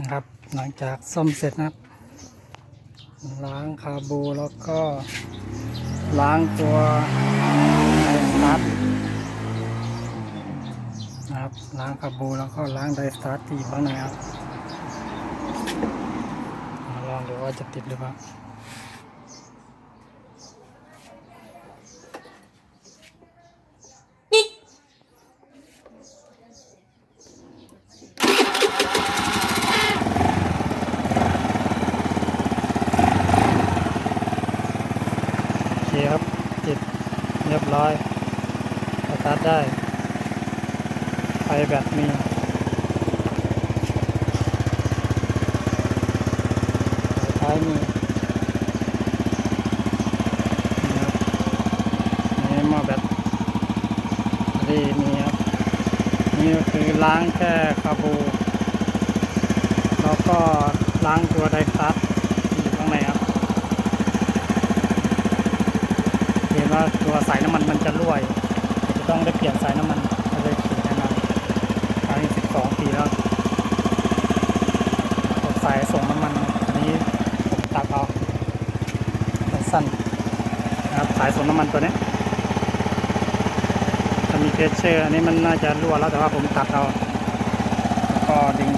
นะครับ หลังจากซ่อมเสร็จนะครับ ล้างคาบูแล้วก็ล้างตัวไดสตาร์ทนะครับล้างคาบูแล้วก็ล้างไดสตาร์ทที่อยู่ข้างในครับมาลองดูว่าจะติดหรือเปล่า คครับติดเรียบร้อยสตาร์ทได้ ไฟแบตมีไฟท้ายมีนี่ครับนี่หม้อแบตนี่มีครับนี่ก็คือล้างแค่คาบู แล้วก็ล้างตัวไดสตาร์ทที่อยู่ข้างในครับ เห็น ว่าตัวสายน้ำมันมันจะรั่วจะต้องได้เปลี่ยนสายน้ำมันก็เลยเปลี่ยนให้มันครั้สิบสองปีแล้วกดสายส่งน้ำมันอันนี้ผมตัดเอาสั้นนะครับสายส่งน้ำมันตัวนี้จะมีเพชเชอร์อันนี้มันน่าจะรั่วแล้วแต่ว่าผมตัดเอาแล้วก็ดึง